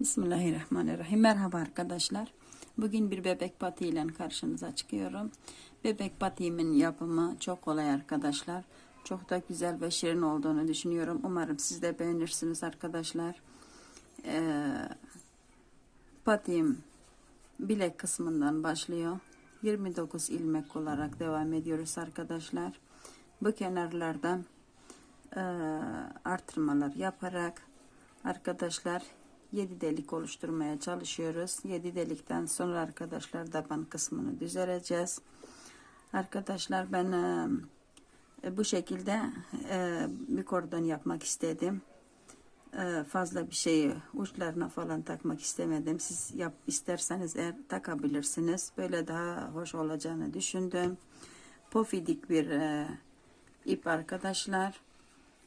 Bismillahirrahmanirrahim. Merhaba arkadaşlar. Bugün bir bebek pati ile karşınıza çıkıyorum. Bebek patiğimin yapımı çok kolay arkadaşlar. Çok da güzel ve şirin olduğunu düşünüyorum. Umarım siz de beğenirsiniz arkadaşlar. Ee, patiğim bilek kısmından başlıyor. 29 ilmek olarak devam ediyoruz arkadaşlar. Bu kenarlardan e, artırmalar yaparak arkadaşlar 7 delik oluşturmaya çalışıyoruz. 7 delikten sonra arkadaşlar taban kısmını düzeleceğiz. Arkadaşlar ben e, bu şekilde e, bir kordon yapmak istedim. E, fazla bir şeyi uçlarına falan takmak istemedim. Siz yap isterseniz eğer takabilirsiniz. Böyle daha hoş olacağını düşündüm. Pofidik bir e, ip arkadaşlar.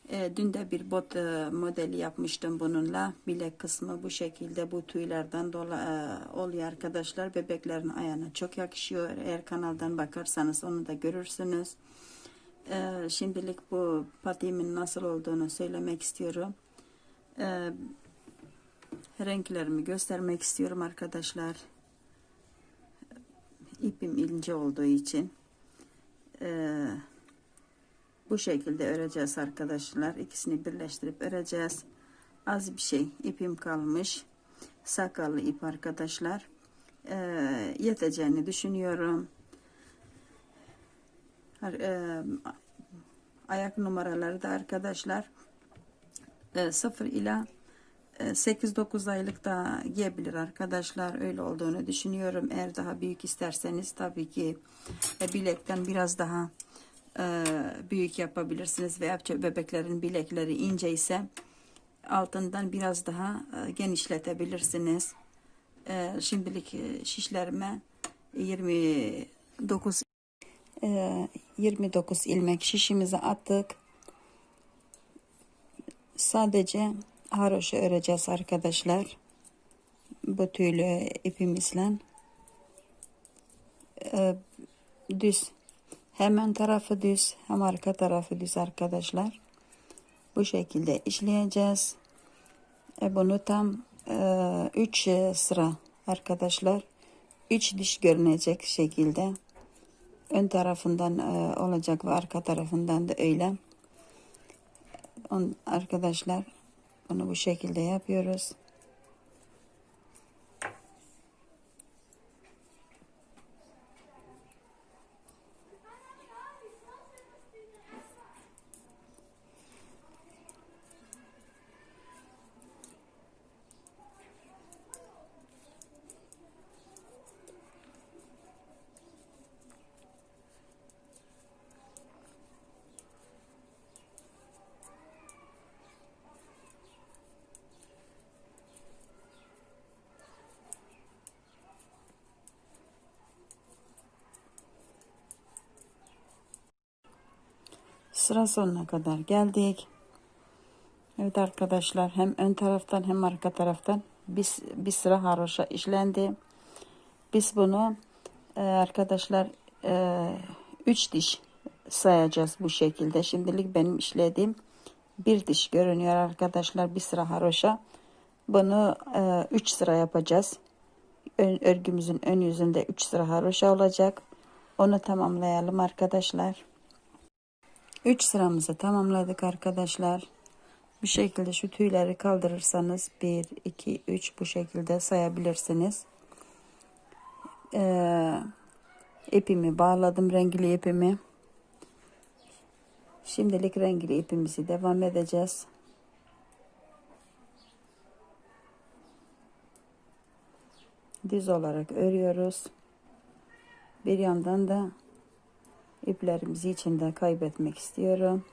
E, dün de bir bot e, modeli yapmıştım bununla. Bilek kısmı bu şekilde bu tüylerden e, oluyor arkadaşlar. Bebeklerin ayağına çok yakışıyor. Eğer kanaldan bakarsanız onu da görürsünüz. E, şimdilik bu patiğimin nasıl olduğunu söylemek istiyorum. E, renklerimi göstermek istiyorum arkadaşlar. İpim ince olduğu için. Eee bu şekilde öreceğiz arkadaşlar. İkisini birleştirip öreceğiz. Az bir şey ipim kalmış. Sakallı ip arkadaşlar. Ee, yeteceğini düşünüyorum. Ee, ayak numaraları da arkadaşlar e, 0 ila 8-9 aylık da giyebilir arkadaşlar. Öyle olduğunu düşünüyorum. Eğer daha büyük isterseniz tabii ki e, bilekten biraz daha e, büyük yapabilirsiniz veya bebeklerin bilekleri ince ise altından biraz daha e, genişletebilirsiniz. E, şimdilik şişlerime 29 e, 29 ilmek şişimize attık. Sadece haroşa öreceğiz arkadaşlar. Bu tüylü ipimizle düz hem ön tarafı düz hem arka tarafı düz arkadaşlar. Bu şekilde işleyeceğiz. E bunu tam 3 e, sıra arkadaşlar. 3 diş görünecek şekilde ön tarafından e, olacak ve arka tarafından da öyle. On, arkadaşlar bunu bu şekilde yapıyoruz. Sıra sonuna kadar geldik. Evet arkadaşlar hem ön taraftan hem arka taraftan bir, bir sıra haroşa işlendi. Biz bunu e, arkadaşlar 3 e, diş sayacağız bu şekilde. Şimdilik benim işlediğim bir diş görünüyor arkadaşlar bir sıra haroşa. Bunu 3 e, sıra yapacağız. Ön, örgümüzün ön yüzünde 3 sıra haroşa olacak. Onu tamamlayalım arkadaşlar. 3 sıramızı tamamladık arkadaşlar. Bu şekilde şu tüyleri kaldırırsanız 1, 2, 3 bu şekilde sayabilirsiniz. Ee, ipimi bağladım renkli ipimi. Şimdilik renkli ipimizi devam edeceğiz. Düz olarak örüyoruz. Bir yandan da iplerimizi içinde kaybetmek istiyorum.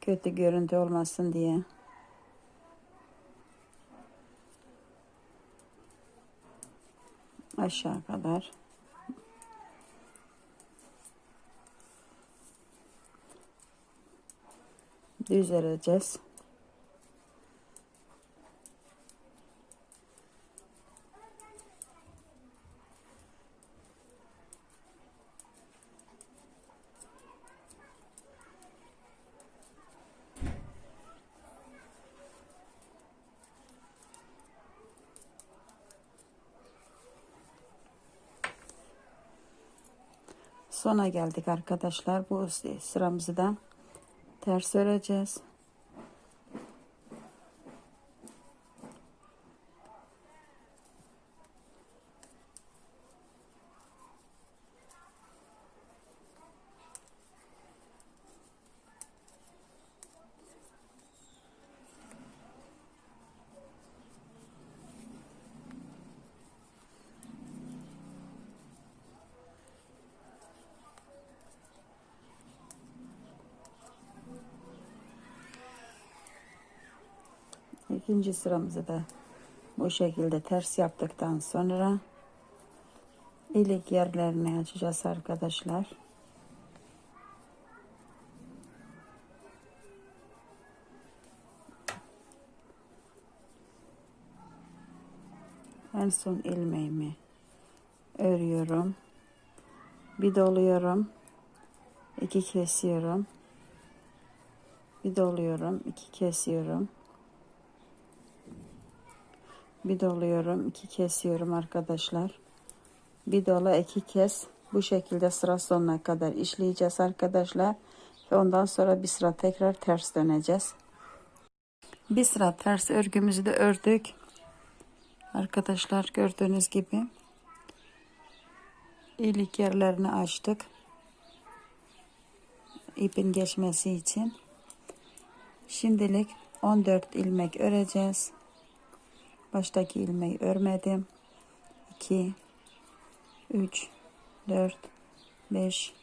Kötü görüntü olmasın diye. Aşağı kadar. Düz öreceğiz. Sona geldik arkadaşlar. Bu sıramızı da ters öreceğiz. İkinci sıramızı da bu şekilde ters yaptıktan sonra ilik yerlerini açacağız arkadaşlar. En son ilmeğimi örüyorum. Bir doluyorum. iki kesiyorum. Bir doluyorum. iki kesiyorum. Bir doluyorum. iki kesiyorum arkadaşlar. Bir dola iki kes. Bu şekilde sıra sonuna kadar işleyeceğiz arkadaşlar. Ve ondan sonra bir sıra tekrar ters döneceğiz. Bir sıra ters örgümüzü de ördük. Arkadaşlar gördüğünüz gibi iyilik yerlerini açtık. ipin geçmesi için. Şimdilik 14 ilmek öreceğiz. Baştaki ilmeği örmedim. 2 3 4 5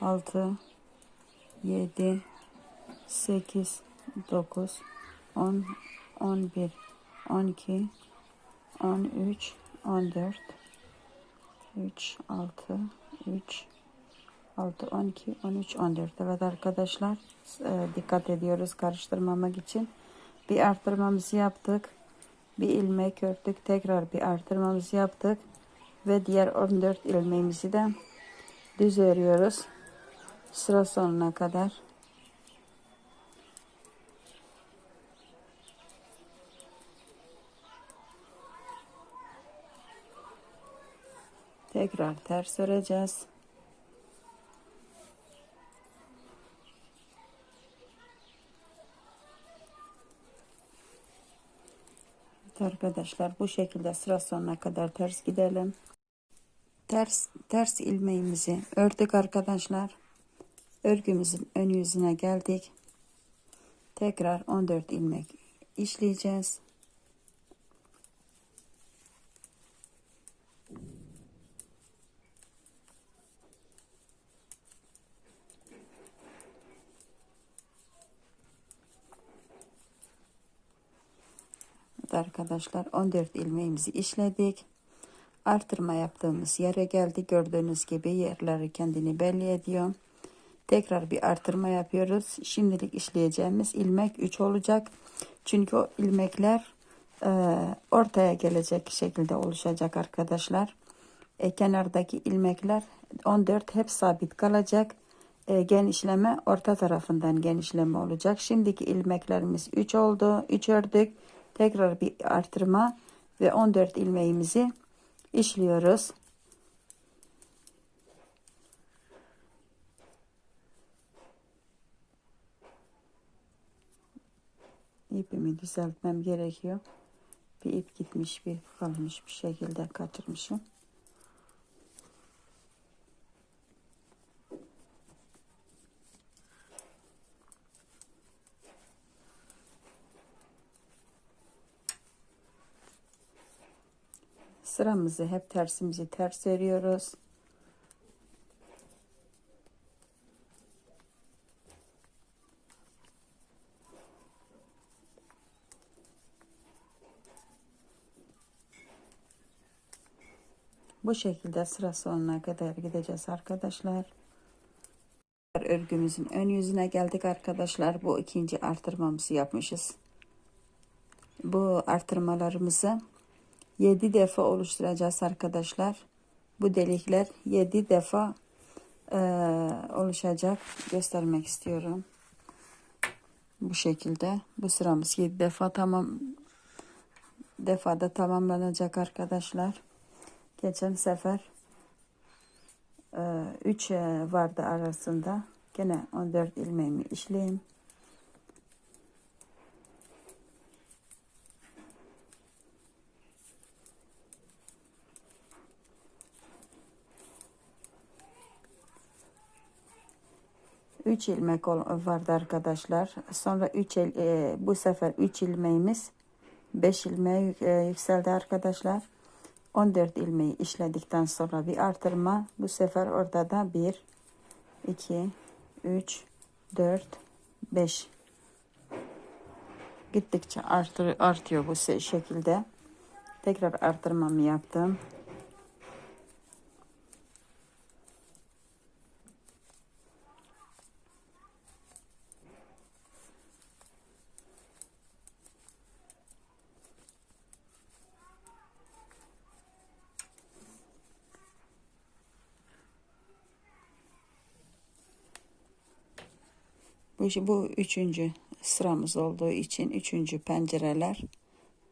6 7 8 9 10 11 12 13 14 3 6 3 6 12 13 14 evet arkadaşlar e, dikkat ediyoruz karıştırmamak için. Bir arttırmamızı yaptık bir ilmek ördük tekrar bir artırmamızı yaptık. Ve diğer 14 ilmeğimizi de düz örüyoruz sıra sonuna kadar. Tekrar ters öreceğiz Evet arkadaşlar bu şekilde sıra sonuna kadar ters gidelim. Ters ters ilmeğimizi ördük arkadaşlar. Örgümüzün ön yüzüne geldik. Tekrar 14 ilmek işleyeceğiz. Evet arkadaşlar 14 ilmeğimizi işledik. Artırma yaptığımız yere geldi. Gördüğünüz gibi yerleri kendini belli ediyor. Tekrar bir artırma yapıyoruz. Şimdilik işleyeceğimiz ilmek 3 olacak. Çünkü o ilmekler e, ortaya gelecek şekilde oluşacak arkadaşlar. E, kenardaki ilmekler 14 hep sabit kalacak. E, genişleme orta tarafından genişleme olacak. Şimdiki ilmeklerimiz 3 oldu. 3 ördük. Tekrar bir artırma ve 14 ilmeğimizi işliyoruz. İpimi düzeltmem gerekiyor. Bir ip gitmiş, bir kalmış bir şekilde kaçırmışım. Sıramızı hep tersimizi ters örüyoruz. Bu şekilde sıra sonuna kadar gideceğiz arkadaşlar. Örgümüzün ön yüzüne geldik arkadaşlar. Bu ikinci artırmamızı yapmışız. Bu artırmalarımızı 7 defa oluşturacağız arkadaşlar. Bu delikler 7 defa e, oluşacak. Göstermek istiyorum. Bu şekilde. Bu sıramız 7 defa tamam defada tamamlanacak arkadaşlar. Geçen sefer 3 vardı arasında. Gene 14 ilmeğimi işleyeyim. Üç ilmek ol- vardı arkadaşlar. Sonra üç el, e, bu sefer üç ilmeğimiz 5 ilmeğe yük- yükseldi arkadaşlar. 14 ilmeği işledikten sonra bir artırma. Bu sefer orada da 1, 2, 3, 4, 5 gittikçe artır, artıyor bu şekilde. Tekrar artırmamı yaptım. Bu, bu üçüncü sıramız olduğu için üçüncü pencereler.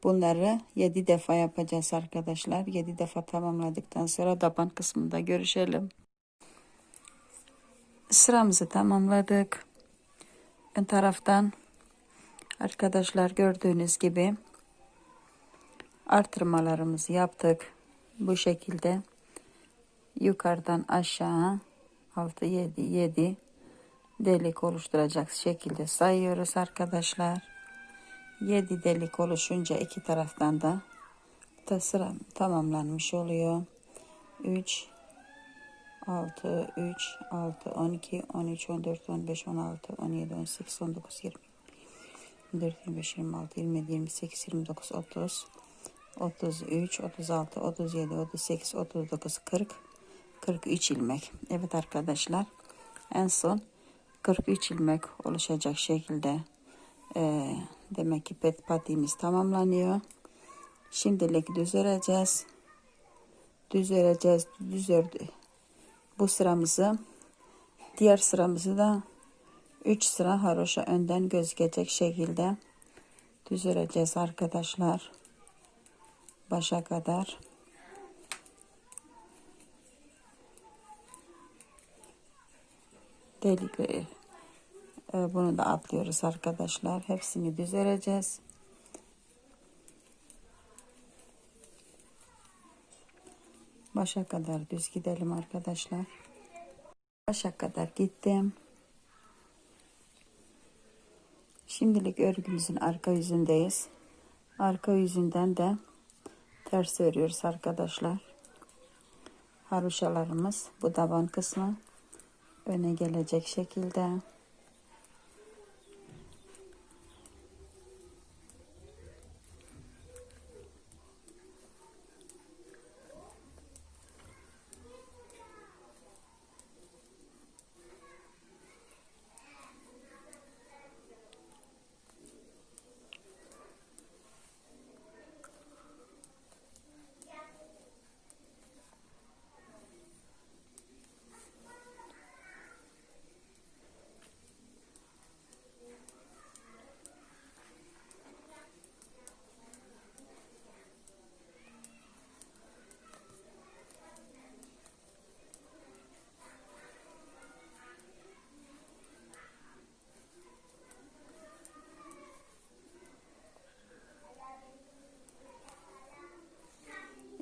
Bunları yedi defa yapacağız arkadaşlar. Yedi defa tamamladıktan sonra taban kısmında görüşelim. Sıramızı tamamladık. Ön taraftan arkadaşlar gördüğünüz gibi artırmalarımızı yaptık. Bu şekilde yukarıdan aşağı 6 7 7 delik oluşturacak şekilde sayıyoruz arkadaşlar. 7 delik oluşunca iki taraftan da sıra tamamlanmış oluyor. 3 6 3 6 12 13 14 15 16 17 18 19 20 24 25 26 27 28 29 30 33 36 37 38 39 40 43 ilmek. Evet arkadaşlar en son 43 ilmek oluşacak şekilde e, demek ki pet patiğimiz tamamlanıyor. Şimdilik düz öreceğiz. Düz öreceğiz. Düz ördü. Bu sıramızı diğer sıramızı da 3 sıra haroşa önden gözükecek şekilde düz öreceğiz arkadaşlar. Başa kadar. Delikleri e, bunu da atlıyoruz arkadaşlar. Hepsini düz. Başa kadar düz gidelim arkadaşlar. Başa kadar gittim. Şimdilik örgümüzün arka yüzündeyiz. Arka yüzünden de ters örüyoruz arkadaşlar. Haroşalarımız bu taban kısmı öne gelecek şekilde.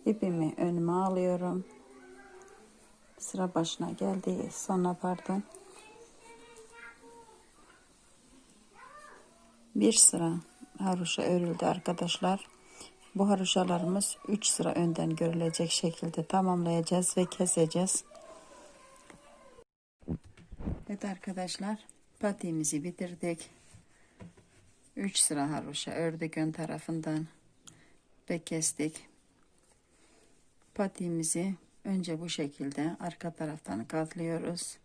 İpimi önüme alıyorum. Sıra başına geldi. Sonra pardon. Bir sıra haroşa örüldü arkadaşlar. Bu haroşalarımız 3 sıra önden görülecek şekilde tamamlayacağız ve keseceğiz. Evet arkadaşlar patiğimizi bitirdik. 3 sıra haroşa ördük ön tarafından ve kestik. Patiğimizi önce bu şekilde arka taraftan katlıyoruz.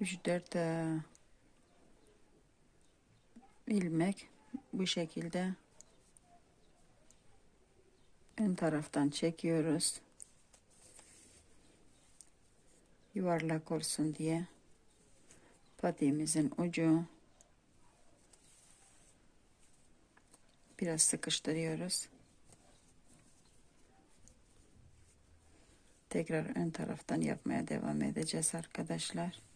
Üç dört e, ilmek bu şekilde ön taraftan çekiyoruz yuvarlak olsun diye patiğimizin ucu biraz sıkıştırıyoruz. Tekrar ön taraftan yapmaya devam edeceğiz arkadaşlar.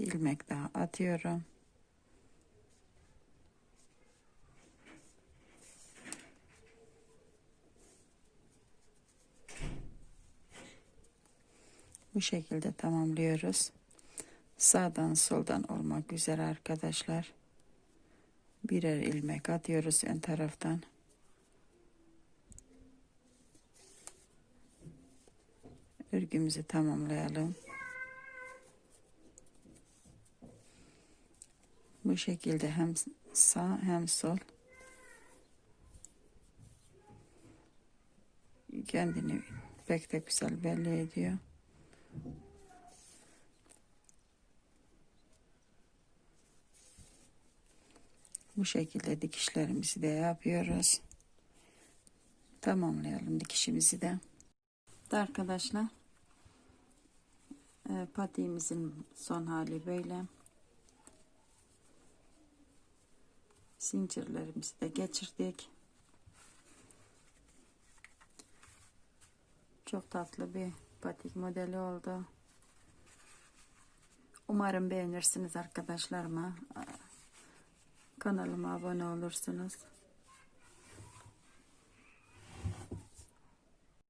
Bir ilmek daha atıyorum. Bu şekilde tamamlıyoruz. Sağdan soldan olmak üzere arkadaşlar. Birer ilmek atıyoruz ön taraftan. Örgümüzü tamamlayalım. Bu şekilde hem sağ hem sol kendini pek de güzel belli ediyor. Bu şekilde dikişlerimizi de yapıyoruz. Tamamlayalım dikişimizi de. Arkadaşlar e, patiğimizin son hali böyle. Zincirlerimizi de geçirdik. Çok tatlı bir patik modeli oldu. Umarım beğenirsiniz arkadaşlarıma. Kanalıma abone olursunuz.